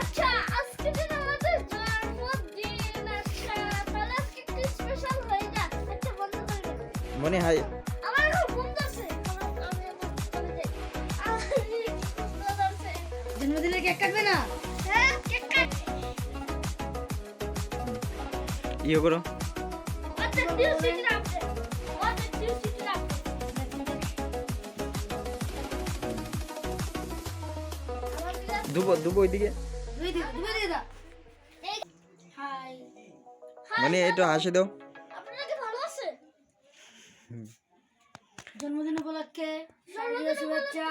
আচ্ছা আজকে দিন আমাদের জন্মদিন আচ্ছা তাহলে আজকে কি স্পেশাল হয়ে যাক। আচ্ছা বন্ধ করে মনে হয় আমার এখন ঘুম ধরছে। জন্মদিনে কেক কাটবে না? হ্যাঁ কেক কাট ইয়ে করো। আচ্ছা দিও সিটি রাখতে আচ্ছা দিও সিটি রাখতে দিকে দুবো দুবো ওইদিকে। মানে একটু হাসি দাও। আপনারা ভালো আছে জন্মদিন উপলক্ষে শুভেচ্ছা।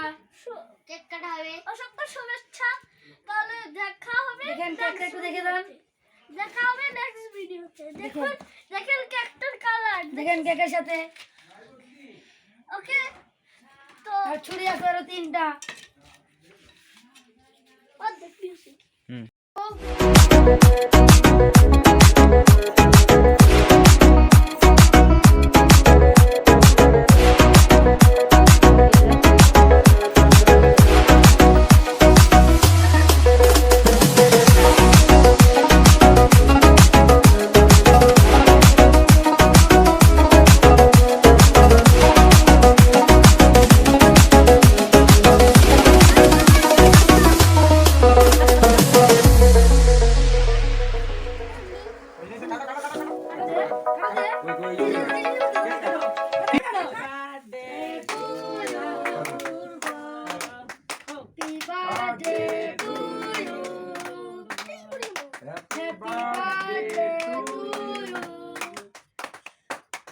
কেক কাটা হবে। অসংখ্য শুভেচ্ছা। তাহলে দেখা হবে দেখেন কেকটা একটু দেখে দেন। দেখা হবে নেক্সট ভিডিওতে দেখুন। দেখেন কেকটার কালার দেখেন কেকের সাথে। ওকে? তো আর ছুরি আছে আরও তিনটা। 음.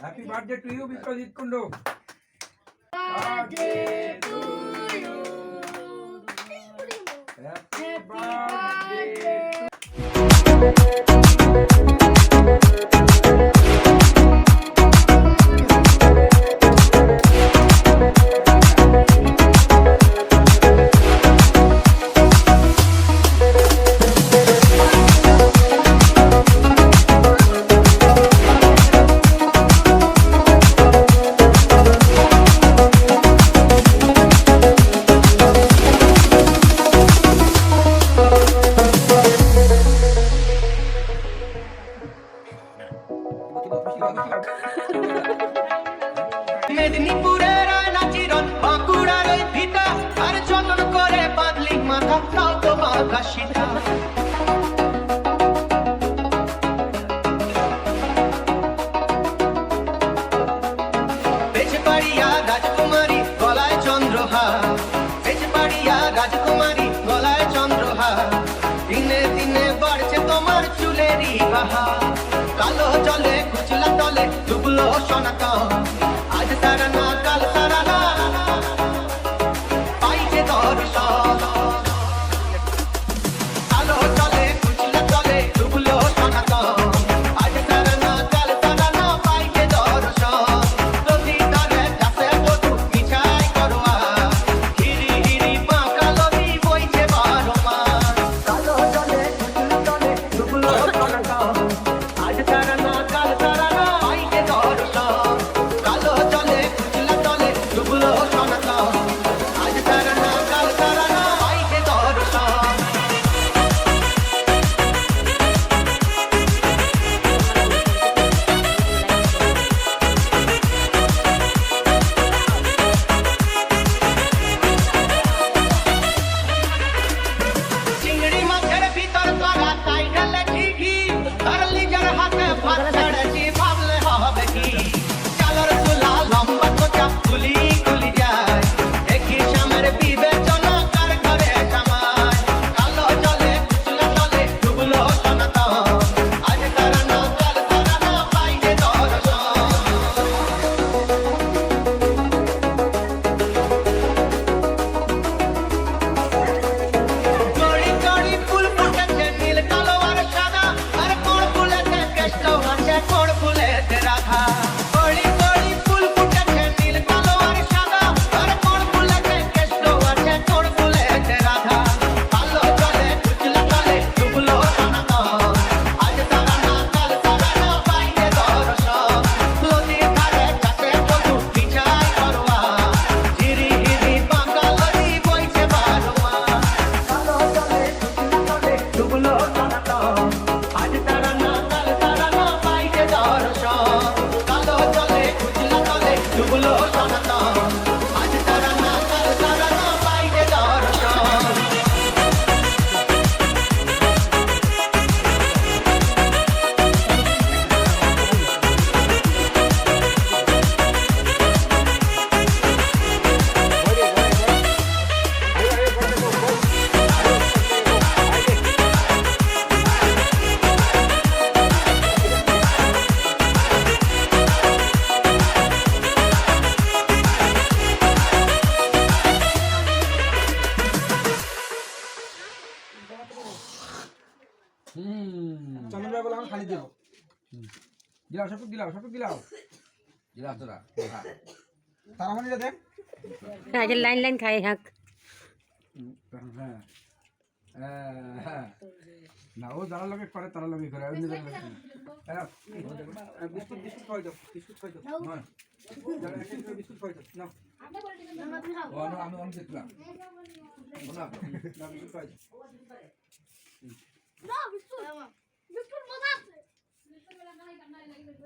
Happy birthday to you because it. Birthday to you. Happy birthday. মেদিনীপুরের আয়না চিরন বাঁকুড়ার ভিটা আর যতন করে বাঁধলি মাথা তাও তো গলায় চন্দ্রহার বেজবাড়িয়া রাজকুমারী গলায় চন্দ্রহার দিনে দিনে বাড়ছে তোমার চুলেরই কালো দলে ডুবলো সোনাকা আজ তারা না আমি খালি দেবো। দিলাও সব দিলাও সব দিলাও দিলাও তোরা তারা। মানে দেখ আগে লাইন লাইন খাই হাঁক। হ্যাঁ হ্যাঁ না ও যারা লোকে করে তারা লোকে করে। অন্য যারা হ্যাঁ, বিস্কুট বিস্কুট খাওয়াই দাও বিস্কুট খাওয়াই দাও। হ্যাঁ করে বিস্কুট খাওয়াই দাও। না আমি আমি দেখলাম। না না বিস্কুট খাওয়াই দাও না বিস্কুট বিস্কুট মজা আছে আমি পাবে তো আরে লা লা বিস্কুট লা নিমকি নিমকি হেবে নি কেউ আমি পাবে না আর তোমরা আর তোমরা শেষ নি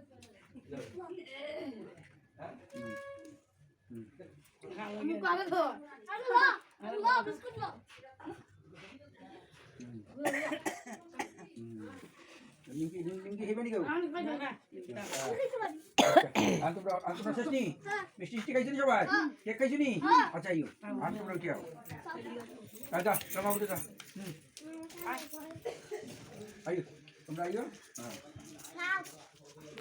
মিষ্টি মিষ্টি খাইছো নি সবাই কেক খাইছো নি আচ্ছা আইও আর তোমরা আও আচ্ছা তোমরা উঠে যাও হুম আইও তোমরা আইও হ্যাঁ।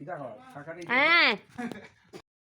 বউ দেখো কাকারি হ্যাঁ